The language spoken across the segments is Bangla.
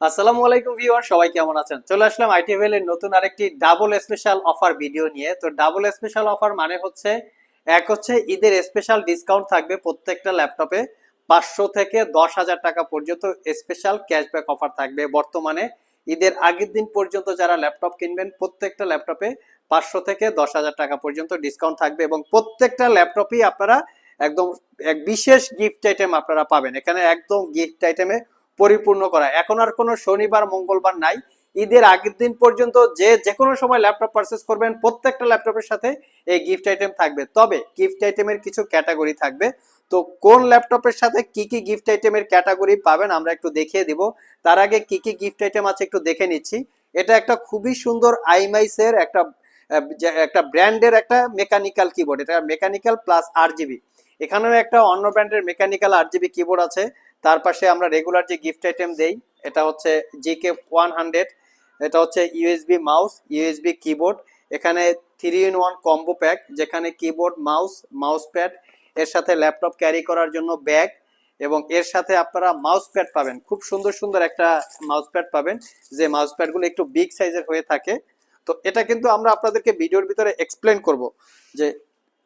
আসসালামু আলাইকুম ভিউয়ার, সবাই কেমন আছেন? চলে আসলাম আইটিভেল এর নতুন আরেকটি ডাবল স্পেশাল অফার ভিডিও নিয়ে। তো ডাবল স্পেশাল অফার মানে হচ্ছে, এক হচ্ছে ঈদের স্পেশাল ডিসকাউন্ট থাকবে প্রত্যেকটা ল্যাপটপে পাঁচশো থেকে দশ হাজার টাকা পর্যন্ত স্পেশাল ক্যাশব্যাক অফার থাকবে। বর্তমানে ঈদের আগের দিন পর্যন্ত যারা ল্যাপটপ কিনবেন, প্রত্যেকটা ল্যাপটপে পাঁচশো থেকে দশ হাজার টাকা পর্যন্ত ডিসকাউন্ট থাকবে এবং প্রত্যেকটা ল্যাপটপই আপনারা একদম, এক বিশেষ গিফট আইটেম আপনারা পাবেন। এখানে একদম গিফট আইটেমে পরিপূর্ণ করা। এখন আর কোনো শনিবার, মঙ্গলবার নাই। ঈদের আগের দিন পর্যন্ত যে যে কোনো সময় ল্যাপটপ পারচেস করবেন, প্রত্যেকটা ল্যাপটপের সাথে এই গিফট আইটেম থাকবে। তবে গিফট আইটেমের কিছু ক্যাটাগরি থাকবে। তো কোন ল্যাপটপের সাথে কি কি গিফট আইটেমের ক্যাটাগরি পাবেন আমরা একটু দেখিয়ে দিব। তার আগে কি কি গিফট আইটেম আছে একটু দেখে নিচ্ছি। এটা একটা খুবই সুন্দর আইমাইসের একটা একটা ব্র্যান্ডের একটা মেকানিক্যাল কিবোর্ড এটা মেকানিক্যাল প্লাস আর জিবি এখানেও একটা অন্য ব্র্যান্ডের মেকানিক্যাল আর জিবি কিবোর্ড আছে। তার পাশে আমরা রেগুলার যে গিফট আইটেম দেই, এটা হচ্ছে জিকে ওয়ান হান্ড্রেড এটা হচ্ছে ইউএসবি মাউস ইউএসবি কিবোর্ড এখানে three in one combo pack যেখানে কিবোর্ড মাউস মাউস প্যাড এর সাথে ল্যাপটপ ক্যারি করার জন্য ব্যাগ এবং এর সাথে আপনারা মাউস প্যাড পাবেন। খুব সুন্দর সুন্দর একটা মাউস প্যাড পাবেন, যে মাউস প্যাডগুলো একটু বিগ সাইজের হয়ে থাকে। তো এটা কিন্তু আমরা আপনাদেরকে ভিডিওর ভিতরে এক্সপ্লেন করব, যে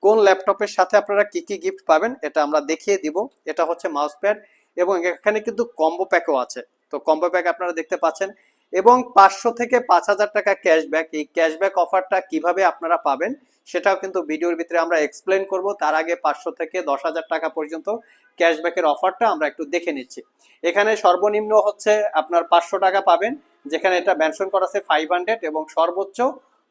কোন ল্যাপটপের সাথে আপনারা কি কি গিফট পাবেন, এটা আমরা দেখিয়ে দিব। এটা হচ্ছে মাউস প্যাড এবং এখানে কিন্তু কম্বো প্যাকও আছে। তো কম্বো প্যাক আপনারা দেখতে পাচ্ছেন। এবং পাঁচশো থেকে পাঁচ হাজার টাকা ক্যাশব্যাক এই ক্যাশব্যাক অফারটা কীভাবে আপনারা পাবেন, সেটাও কিন্তু ভিডিওর ভিতরে আমরা এক্সপ্লেন করব। তার আগে পাঁচশো থেকে দশ হাজার টাকা পর্যন্ত ক্যাশব্যাকের অফারটা আমরা একটু দেখে নিচ্ছি। এখানে সর্বনিম্ন হচ্ছে আপনার পাঁচশো টাকা পাবেন, যেখানে এটা মেনশন করা আছে ফাইভ হান্ড্রেড এবং সর্বোচ্চ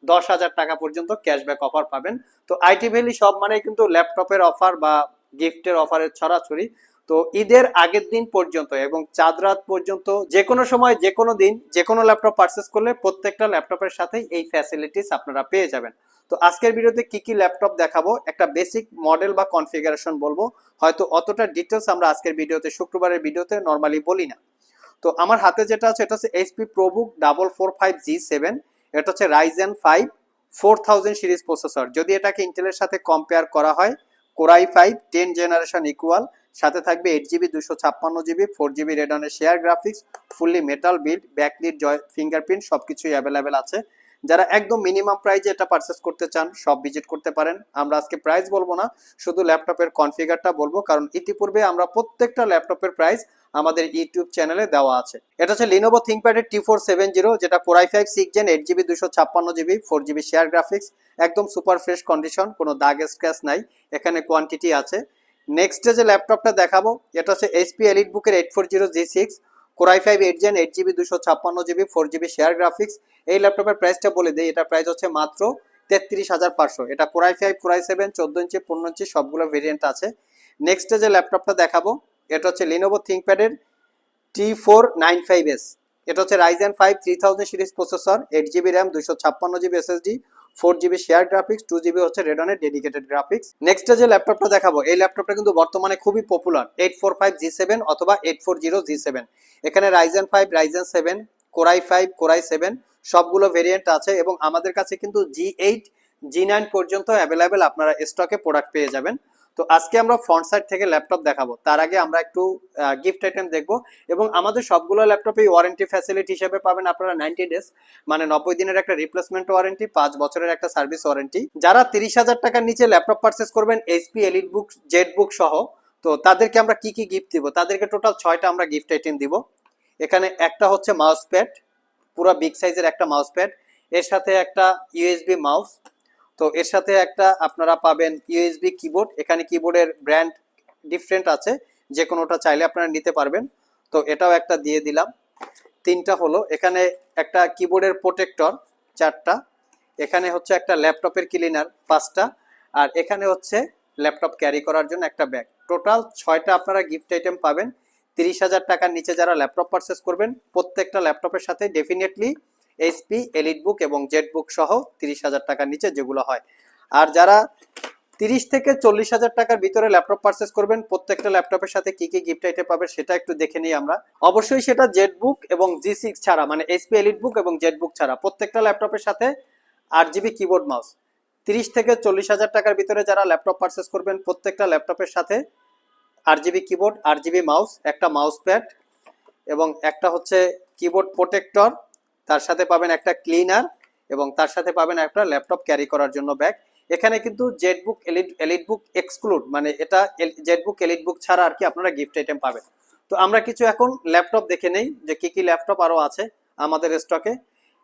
দশ হাজার টাকা পর্যন্ত ক্যাশব্যাক অফার পাবেন। তো আইটি ভ্যালি সব মানে কিন্তু ল্যাপটপের অফার বা গিফটের অফারের ছড়াছড়ি। তো ঈদের আগের দিন পর্যন্ত এবং চাঁদ রাত পর্যন্ত যে কোনো সময়, যে কোনো দিন, যে কোনো ল্যাপটপ পারচেস করলে প্রত্যেকটা ল্যাপটপের সাথেই এই ফ্যাসিলিটিস আপনারা পেয়ে যাবেন। তো আজকের ভিডিওতে কি কি ল্যাপটপ দেখাবো, একটা বেসিক মডেল বা কনফিগারেশন বলব, হয়তো অতটা ডিটেলস আমরা আজকের ভিডিওতে, শুক্রবারের ভিডিওতে নর্মালি বলি না। তো আমার হাতে যেটা আছে, এটা হচ্ছে HP ProBook double four five G seven এটা হচ্ছে Ryzen five four thousand series processor যদি এটাকে ইন্টেলের সাথে কম্পেয়ার করা হয় Core i five ten generation equal সাথে থাকবে এইট জিবি দুশো ছাপ্পান্ন GB four GB রেডনের share graphics fully metal build backlit joy fingerprint সব কিছুই অ্যাভেলেবেল আছে। যারা একদম মিনিমাম প্রাইজে এটা পারচেস করতে চান সব ভিজিট করতে পারেন। আমরা আজকে প্রাইস বলব না, শুধু ল্যাপটপের কনফিগারটা বলব, কারণ ইতিপূর্বে আমরা প্রত্যেকটা ল্যাপটপের প্রাইস আমাদের ইউটিউব চ্যানেলে দেওয়া আছে। এটা হচ্ছে লিনোভো থিঙ্কপ্যাডের টি ফোর সেভেন জিরো যেটা Core i five six gen eight GB দুশো ছাপ্পান্ন GB four GB share graphics একদম সুপার ফ্রেশ কন্ডিশন কোনো দাগ স্ক্র্যাচ নাই। এখানে কোয়ান্টিটি আছে। নেক্সট যে ল্যাপটপটা দেখাবো, এটা হচ্ছে এইচপি এলিট বুকের eight four zero G six Core i five eight gen eight GB দুশো ছাপ্পান্ন GB four GB share graphics এই ল্যাপটপের প্রাইসটা বলে দিই, এটা প্রাইস হচ্ছে মাত্র তেত্রিশ হাজার পাঁচশো। এটা কোরাই ফাইভ কোরাই সেভেন চোদ্দ ইঞ্চি, পনেরো ইঞ্চি সবগুলো ভেরিয়েন্ট আছে। নেক্সট যে ল্যাপটপটা দেখাবো, এটা হচ্ছে Lenovo থিঙ্কপ্যাডের T four nine five S এটা হচ্ছে Ryzen five three thousand series processor eight GB RAM দুশো ছাপ্পান্ন GB SSD four GB share graphics two GB হচ্ছে রেডনের ডেডিকেটেড গ্রাফিক্স নেক্সটে যে ল্যাপটপটা দেখাবো, এই ল্যাপটপটা কিন্তু বর্তমানে খুবই popular eight four five G seven অথবা eight four zero G seven এখানে Ryzen five Ryzen seven Core i five Core i seven সবগুলো ভেরিয়েন্ট আছে এবং আমাদের কাছে কিন্তু জি এইট জি নাইন পর্যন্ত অ্যাভেলেবেল আপনারা স্টকে প্রোডাক্ট পেয়ে যাবেন। তো আজকে আমরা ফ্রন্ট সাইড থেকে ল্যাপটপ দেখাবো। তার আগে আমরা একটু গিফট আইটেম দেখব এবং আমাদের সবগুলো ল্যাপটপে ওয়ারেন্টি ফ্যাসিলিটি হিসেবে পাবেন আপনারা নাইনটি ডেজ মানে নব্বই দিনের একটা রিপ্লেসমেন্ট ওয়ারেন্টি পাঁচ বছরের একটা সার্ভিস ওয়ারেন্টি যারা তিরিশ হাজার টাকার নিচে ল্যাপটপ পারচেস করবেন HP EliteBook ZBook সহ, তো তাদেরকে আমরা কি কি গিফট দিব? তাদেরকে টোটাল ছয়টা আমরা গিফট আইটেম দিব। এখানে একটা হচ্ছে মাউস প্যাড পুরো বিগ সাইজের একটা মাউস প্যাড এর সাথে একটা ইউএসবি মাউস তো এর সাথে একটা আপনারা পাবেন ইউএসবি কিবোর্ড এখানে কিবোর্ডের ব্র্যান্ড ডিফারেন্ট আছে যে কোনোটা চাইলে আপনারা নিতে পারবেন। তো এটাও একটা দিয়ে দিলাম। তিনটা হলো, এখানে একটা কিবোর্ডের প্রোটেক্টর চারটা। এখানে হচ্ছে একটা ল্যাপটপের ক্লিনার পাঁচটা। আর এখানে হচ্ছে ল্যাপটপ ক্যারি করার জন্য একটা ব্যাগ টোটাল ছয়টা আপনারা গিফট আইটেম পাবেন। তিরিশ হাজার টাকার নিচে যারা ল্যাপটপ পারচেস করবেন, প্রত্যেকটা ল্যাপটপের সাথে ডেফিনেটলি এইচপি এলিট বুক এবং জেড বুক সহ তিরিশ হাজার টাকার নিচে যেগুলো হয়। আর যারা তিরিশ থেকে চল্লিশ হাজার টাকার ভিতরে ল্যাপটপ পারচেস করবেন, প্রত্যেকটা ল্যাপটপের সাথে কি কি গিফট আইটেম পাবে সেটা একটু দেখে নিই আমরা। অবশ্যই সেটা জেড বুক এবং জি সিক্স ছাড়া মানে এইচপি এলিট বুক এবং জেড বুক ছাড়া প্রত্যেকটা ল্যাপটপের সাথে আট জিবি কিবোর্ড মাউস তিরিশ থেকে চল্লিশ হাজার টাকার ভিতরে যারা ল্যাপটপ পারচেস করবেন, প্রত্যেকটা ল্যাপটপের সাথে আট জিবি কিবোর্ড আট জিবি মাউস একটা মাউস প্যাড এবং একটা হচ্ছে কিবোর্ড প্রোটেক্টর তার সাথে পাবেন একটা ক্লিনার এবং তার সাথে পাবেন একটা ল্যাপটপ ক্যারি করার জন্য ব্যাগ এখানে কিন্তু jet book Elite EliteBook exclude মানে এটা জেটবুক এলিট বুক ছাড়া আর কি আপনারা গিফট আইটেম পাবেন। তো আমরা কিছু এখন ল্যাপটপ দেখে নেই যে কি কি ল্যাপটপ আরও আছে আমাদের স্টকে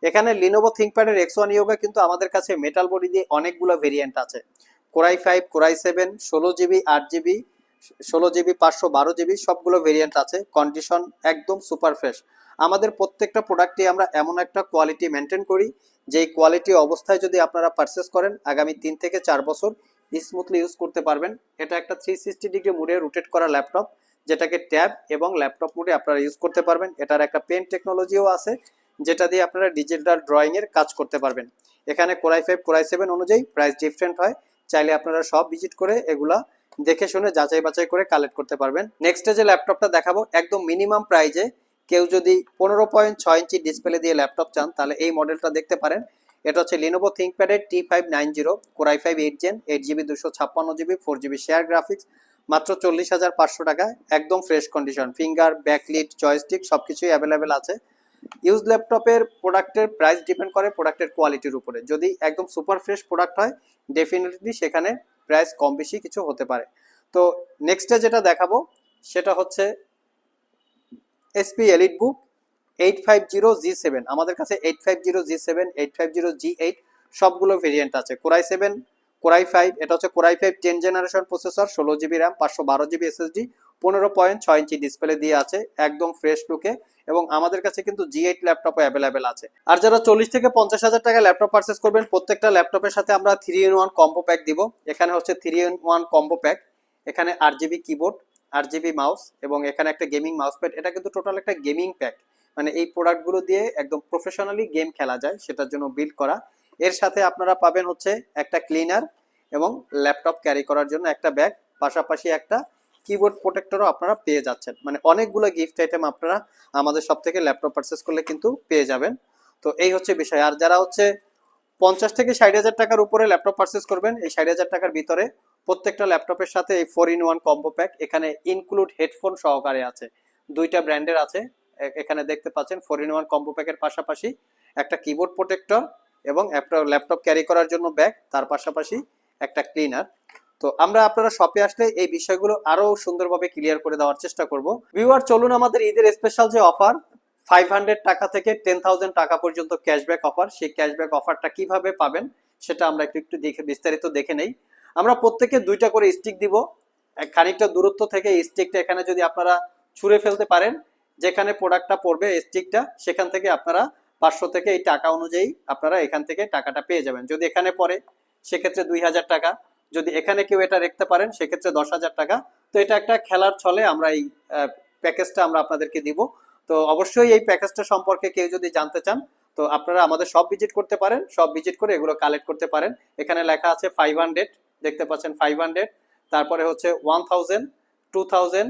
এখানে লিনোভো থিঙ্কপ্যাডের এক্স ওয়ান ইয়োগা কিন্তু আমাদের কাছে মেটাল বডি দিয়ে অনেকগুলো ভেরিয়েন্ট আছে। Core i five Core i seven ষোলো জিবি আট জিবি ষোলো জিবি, পাঁচশো বারো জিবি সবগুলো ভেরিয়েন্ট আছে। কন্ডিশন একদম সুপার ফ্রেশ আমাদের প্রত্যেকটা প্রোডাক্টে আমরা এমন একটা কোয়ালিটি মেনটেন করি, যেই কোয়ালিটি অবস্থায় যদি আপনারা পারচেস করেন, আগামী তিন থেকে চার বছর স্মুথলি ইউজ করতে পারবেন। এটা একটা থ্রি সিক্সটি ডিগ্রি মুডে রোটেট করা ল্যাপটপ যেটাকে ট্যাব এবং ল্যাপটপ মুডে আপনারা ইউজ করতে পারবেন। এটার একটা পেন টেকনোলজিও আছে, যেটা দিয়ে আপনারা ডিজিটাল ড্রয়িংয়ের কাজ করতে পারবেন। এখানে Core i five Core i seven অনুযায়ী প্রাইস ডিফারেন্ট হয়। চাইলে আপনারা সব ভিজিট করে এগুলা দেখে শুনে যাচাই বাছাই করে কালেক্ট করতে পারবেন। নেক্সটে যে ল্যাপটপটা দেখাবো, একদম মিনিমাম প্রাইজে কেউ যদি পনেরো পয়েন্ট ছয় ইঞ্চি ডিসপ্লে দিয়ে ল্যাপটপ চান, তাহলে এই মডেলটা দেখতে পারেন। এটা হচ্ছে Lenovo থিঙ্কপ্যাডের T five nine zero Core i five eight gen eight GB দুশো ছাপ্পান্ন GB four GB share graphics মাত্র চল্লিশ হাজার পাঁচশো টাকা, একদম fresh condition finger backlit joystick সব কিছুই অ্যাভেলেবেল আছে ইউজ ল্যাপটপের প্রোডাক্টের প্রাইস ডিপেন্ড করে প্রোডাক্টের কোয়ালিটির উপরে। যদি একদম সুপার ফ্রেশ প্রোডাক্ট হয় ডেফিনেটলি সেখানে প্রাইস কম বেশি কিছু হতে পারে। তো নেক্সটে যেটা দেখাবো, সেটা হচ্ছে SP EliteBook eight five zero G seven আমাদের কাছে eight five zero G seven eight five zero G eight সবগুলো ভেরিয়েন্ট আছে। Core i seven Core i five এটা হচ্ছে Core i five ten generation processor ষোলো জিবি র্যাম পাঁচশো বারো জিবি এসএসডি পনেরো পয়েন্ট ছয় ইঞ্চি ডিসপ্লে দিয়ে আছে, একদম ফ্রেশ লুকে এবং আমাদের কাছে কিন্তু জি এইট ল্যাপটপও অ্যাভেলেবেল আছে। আর যারা চল্লিশ থেকে পঞ্চাশ হাজার টাকা ল্যাপটপ পারচেস করবেন, প্রত্যেকটা ল্যাপটপের সাথে আমরা three in one combo pack দিব। এখানে হচ্ছে three in one combo pack এখানে আট জিবি কিবোর্ড আট জিবি মাউস এবং এখানে একটা গেমিং মাউস প্যাড এটা কিন্তু টোটাল একটা গেমিং প্যাক মানে এই প্রোডাক্টগুলো দিয়ে একদম প্রফেশনালি গেম খেলা যায়, সেটার জন্য বিল্ড করা। এর সাথে আপনারা পাবেন হচ্ছে একটা ক্লিনার এবং ল্যাপটপ ক্যারি করার জন্য একটা ব্যাগ পাশাপাশি একটা কিবোর্ড প্রোটেক্টরও আপনারা পেয়ে যাচ্ছেন। মানে অনেকগুলো গিফট আইটেম আপনারা আমাদের সব থেকে ল্যাপটপ পারচেস করলে কিন্তু পেয়ে যাবেন। তো এই হচ্ছে বিষয়। আর যারা হচ্ছে পঞ্চাশ থেকে ষাট হাজার টাকার উপরে ল্যাপটপ পারচেস করবেন, এই ষাট হাজার টাকার ভিতরে প্রত্যেকটা ল্যাপটপের সাথে এই four in one combo pack এখানে ইনক্লুড হেডফোন সহকারে আছে। দুইটা ব্র্যান্ডের আছে। এখানে দেখতে পাচ্ছেন ফোর ইন ওয়ান কম্বো প্যাকের পাশাপাশি একটা কিবোর্ড প্রোটেক্টর এবং একটা ল্যাপটপ ক্যারি করার জন্য ব্যাগ তার পাশাপাশি একটা ক্লিনার তো আমরা আপনারা শপে আসলে এই বিষয়গুলো আরও সুন্দরভাবে ক্লিয়ার করে দেওয়ার চেষ্টা করব। ভিউয়ার চলুন আমাদের ঈদের স্পেশাল যে অফার ফাইভ হান্ড্রেড টাকা থেকে টেন টাকা পর্যন্ত ক্যাশব্যাক অফার সেই ক্যাশব্যাক অফারটা কীভাবে পাবেন সেটা আমরা একটু একটু দেখে, বিস্তারিত দেখে নেই। আমরা প্রত্যেকে দুইটা করে স্টিক দিব। খানিকটা দূরত্ব থেকে স্টিকটা এখানে যদি আপনারা ছুঁড়ে ফেলতে পারেন, যেখানে প্রোডাক্টটা পড়বে স্টিকটা সেখান থেকে আপনারা পাঁচশো থেকে এই টাকা অনুযায়ী আপনারা এখান থেকে টাকাটা পেয়ে যাবেন। যদি এখানে পড়ে, সেক্ষেত্রে দুই হাজার টাকা। যদি এখানে কেউ এটা রাখতে পারেন, সেক্ষেত্রে দশ হাজার টাকা। তো এটা একটা খেলার ছলে আমরা এই প্যাকেজটা আমরা আপনাদেরকে দিব। তো অবশ্যই এই প্যাকেজটা সম্পর্কে কেউ যদি জানতে চান, তো আপনারা আমাদের সব ভিজিট করতে পারেন। সব ভিজিট করে এগুলো কালেক্ট করতে পারেন। এখানে লেখা আছে ফাইভ হান্ড্রেড দেখতে পাচ্ছেন ফাইভ হান্ড্রেড তারপরে হচ্ছে one thousand two thousand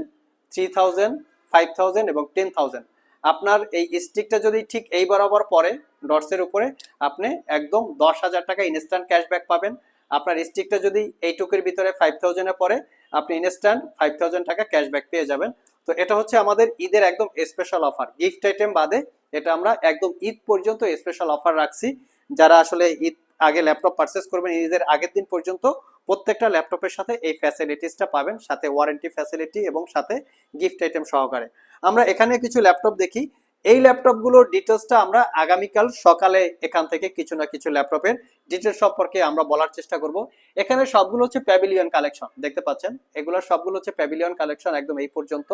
three thousand five thousand এবং টেন থাউজেন্ড আপনার এই স্টিকটা যদি ঠিক এই বরাবর পরে ডটসের উপরে, আপনি একদম দশ হাজার টাকা ইনস্ট্যান্ট ক্যাশব্যাক পাবেন। আপনার স্টিকটা যদি এইটুকুর ভিতরে ফাইভ থাউজেন্ডে পরে আপনি ইনস্ট্যান্ট ফাইভ থাউজেন্ড টাকা ক্যাশব্যাক পেয়ে যাবেন। তো এটা হচ্ছে আমাদের ঈদের একদম স্পেশাল অফার গিফট আইটেম বাদে এটা আমরা একদম ঈদ পর্যন্ত স্পেশাল অফার রাখছি। যারা আসলে ঈদ আগে ল্যাপটপ পারচেস করবেন, ঈদের আগের দিন পর্যন্ত প্রত্যেকটা ল্যাপটপের সাথে এই ফ্যাসিলিটিসটা পাবেন, সাথে ওয়ারেন্টি ফ্যাসিলিটি এবং সাথে গিফট আইটেম সহকারে। আমরা এখানে কিছু ল্যাপটপ দেখি। এই ল্যাপটপগুলোর ডিটেলসটা আমরা আগামীকাল সকালে এখান থেকে কিছু না কিছু ল্যাপটপের ডিটেলস সম্পর্কে আমরা বলার চেষ্টা করব। এখানে সবগুলো হচ্ছে প্যাভিলিয়ন কালেকশন দেখতে পাচ্ছেন? এগুলো সবগুলো হচ্ছে প্যাভিলিয়ন কালেকশন একদম এই পর্যন্ত।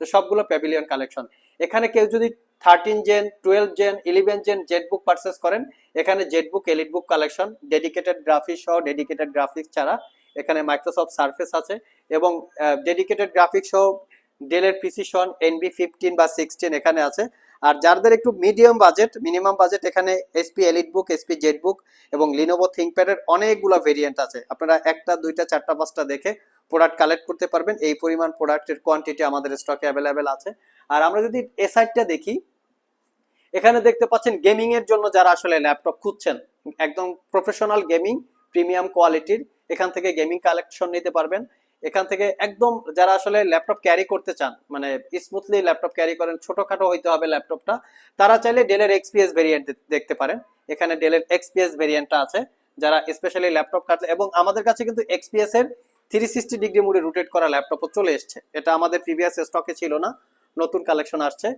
তো সবগুলো প্যাভিলিয়ন কালেকশন এখানে কেউ যদি thirteen gen twelve gen eleven gen ZBook purchase করেন, এখানে ZBook EliteBook collection dedicated graphics সহ ডেডিকেটেড গ্রাফিক্স ছাড়া এখানে মাইক্রোসফট সার্ফেস আছে এবং ডেডিকেটেড গ্রাফিক্স সহ ডেলের প্রিসিশন এনবি ফিফটিন বা সিক্সটিন এখানে আছে। আর যাদের একটু মিডিয়াম বাজেট মিনিমাম বাজেট এখানে SP EliteBook SP ZBook এবং লিনোভো থিঙ্কপ্যাডের অনেকগুলো ভেরিয়েন্ট আছে। আপনারা একটা, দুইটা, চারটা, পাঁচটা দেখে প্রোডাক্ট কালেক্ট করতে পারবেন। এই পরিমাণ প্রোডাক্টের কোয়ান্টিটি আমাদের স্টকে অ্যাভেলেবেল আছে। আর আমরা যদি এ সাইডটা দেখি, এখানে দেখতে পাচ্ছেন গেমিং এর জন্য যারা আসলে ল্যাপটপ খুঁজছেন, একদম প্রফেশনাল গেমিং প্রিমিয়াম কোয়ালিটির এখান থেকে গেমিং কালেকশন নিতে পারবেন। এখান থেকে একদম যারা আসলে ল্যাপটপ ক্যারি করতে চান মানে স্মুথলি ল্যাপটপ ক্যারি করেন, ছোটখাটো হইতে হবে ল্যাপটপটা, তারা চাইলে ডেলের এক্সপিএস ভেরিয়েন্ট দেখতে পারেন। এখানে ডেলের এক্সপিএস ভেরিয়েন্টটা আছে, যারা স্পেশালি ল্যাপটপ কাটলে এবং আমাদের কাছে কিন্তু এক্সপিএস এর থ্রি সিক্সটি ডিগ্রি মুডে রোটেট করা ল্যাপটপও চলে এসছে। এটা আমাদের প্রিভিয়াস স্টকে ছিল না, নতুন কালেকশন আসছে।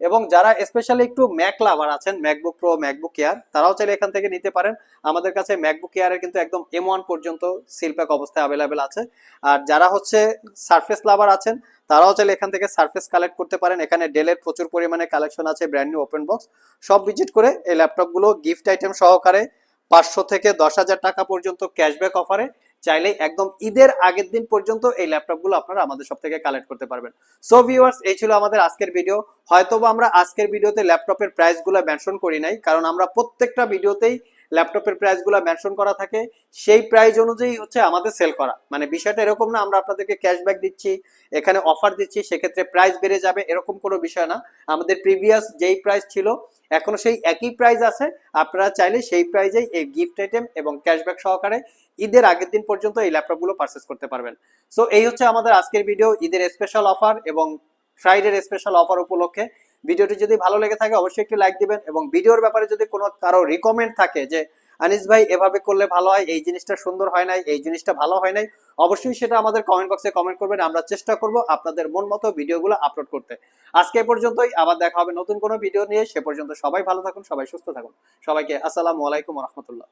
এবং যারা স্পেশালি একটু ম্যাক লাভার আছেন ম্যাকবুক প্রো ম্যাকবুক এয়ার তারাও চাইলে এখান থেকে নিতে পারেন। আমাদের কাছে ম্যাকবুক এয়ারের কিন্তু একদম এম ওয়ান পর্যন্ত সিলপ্যাক অবস্থায় অ্যাভেলেবেল আছে। আর যারা হচ্ছে সারফেস লাভার আছেন, তারাও চাইলে এখান থেকে সারফেস কালেক্ট করতে পারেন। এখানে ডেলের প্রচুর পরিমাণে কালেকশন আছে ব্র্যান্ড নিউ ওপেন বক্স সব ভিজিট করে এই ল্যাপটপগুলো গিফট আইটেম সহকারে পাঁচশো থেকে দশ হাজার টাকা পর্যন্ত ক্যাশব্যাক অফারে চাইলে একদম ঈদের আগের দিন পর্যন্ত এই ল্যাপটপগুলো আপনারা আমাদের সব থেকে কালেক্ট করতে পারবেন। সো ভিউয়ার্স এই ছিল আমাদের আজকের ভিডিও হয়তোবা আমরা আজকের ভিডিওতে ল্যাপটপের প্রাইসগুলো মেনশন করি নাই, কারণ আমরা প্রত্যেকটা ভিডিওতেই ল্যাপটপের প্রাইসগুলো মেনশন করা থাকে, সেই প্রাইস অনুযায়ী হচ্ছে আমাদের সেল করা। মানে বিষয়টা এরকম না, আমরা আপনাদেরকে ক্যাশব্যাক দিচ্ছি, এখানে অফার দিচ্ছি, সেক্ষেত্রে প্রাইস বেড়ে যাবে, এরকম কোনো বিষয় না। আমাদের প্রিভিয়াস যেই প্রাইস ছিল, এখনও সেই একই প্রাইস আছে। আপনারা চাইলে সেই প্রাইজেই এই গিফট আইটেম এবং ক্যাশব্যাক সহকারে ঈদের আগের দিন পর্যন্ত এই ল্যাপটপগুলো পারচেস করতে পারবেন। সো এই হচ্ছে আমাদের আজকের ভিডিও ঈদের স্পেশাল অফার এবং ফ্রাইডের স্পেশাল অফার উপলক্ষে। ভিডিওটি যদি ভালো লেগে থাকে, অবশ্যই একটি লাইক দিবেন এবং ভিডিওর ব্যাপারে যদি কোনো কারও রিকমেন্ড থাকে যে, আনিস ভাই, এভাবে করলে ভালো হয়? এই জিনিসটা সুন্দর হয় নাই, এই জিনিসটা ভালো হয় নাই? অবশ্যই সেটা আমাদের কমেন্ট বক্সে কমেন্ট করবেন, আমরা চেষ্টা করব আপনাদের মন মতো ভিডিওগুলো আপলোড করতে। আজকে পর্যন্তই, আবার দেখা হবে নতুন কোনো ভিডিও নিয়ে, সে পর্যন্ত সবাই ভালো থাকুন, সবাই সুস্থ থাকুন। সবাইকে আসসালামু আলাইকুম রহমতুল্লাহ।